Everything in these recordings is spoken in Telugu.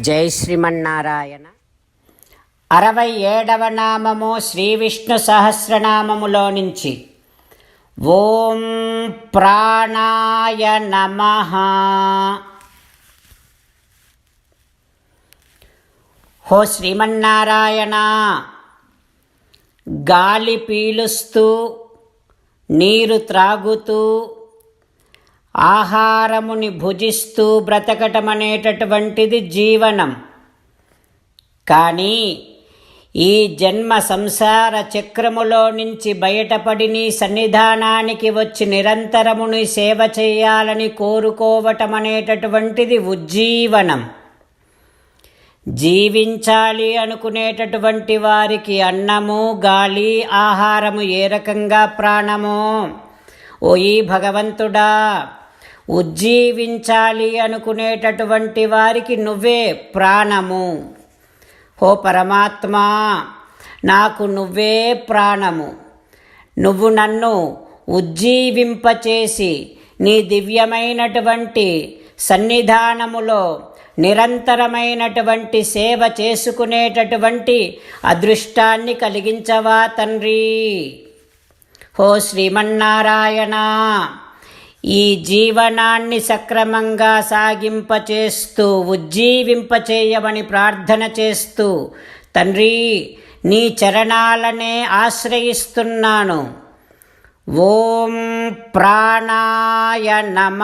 జై శ్రీమన్నారాయణ. అరవై ఏడవ నామము శ్రీ విష్ణు సహస్రనామములో నుంచి. ఓం ప్రాణాయ నమ. హో శ్రీమన్నారాయణ గాలి పీలుస్తూ నీరు త్రాగుతూ ఆహారముని భుజిస్తూ బ్రతకటం అనేటటువంటిది జీవనం. కానీ ఈ జన్మ సంసార చక్రములో నుంచి బయటపడి నీ సన్నిధానానికి వచ్చి నిరంతరముని సేవ చేయాలని కోరుకోవటం అనేటటువంటిది ఉజ్జీవనం. జీవించాలి అనుకునేటటువంటి వారికి అన్నము గాలి ఆహారము ఏ రకంగా ప్రాణము? ఓ ఈ భగవంతుడా ఉజ్జీవించాలి అనుకునేటటువంటి వారికి నువ్వే ప్రాణము. ఓ పరమాత్మా నాకు నువ్వే ప్రాణము. నువ్వు నన్ను ఉజ్జీవింపచేసి నీ దివ్యమైనటువంటి సన్నిధానములో నిరంతరమైనటువంటి సేవ చేసుకునేటటువంటి అదృష్టాన్ని కలిగించవా తండ్రి? ఓ శ్రీమన్నారాయణ! ఈ జీవనాన్ని సక్రమంగా సాగింపచేస్తూ ఉజ్జీవింపచేయమని ప్రార్థన చేస్తూ తండ్రి నీ చరణాలనే ఆశ్రయిస్తున్నాను. ఓం ప్రాణాయ నమ.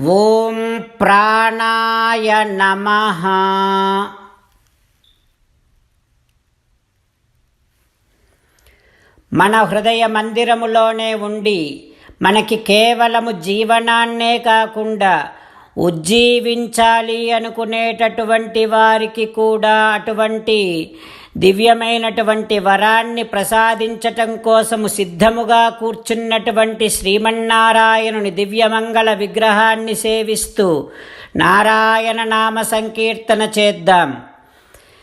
ఓం ప్రాణాయ నమ. మన హృదయ మందిరములోనే ఉండి మనకి కేవలము జీవనాన్నే కాకుండా ఉజ్జీవించాలి అనుకునేటటువంటి వారికి కూడా అటువంటి దివ్యమైనటువంటి వరాన్ని ప్రసాదించటం కోసము సిద్ధముగా కూర్చున్నటువంటి శ్రీమన్నారాయణుని దివ్యమంగళ విగ్రహాన్ని సేవిస్తూ నారాయణ నామ సంకీర్తన చేద్దాం.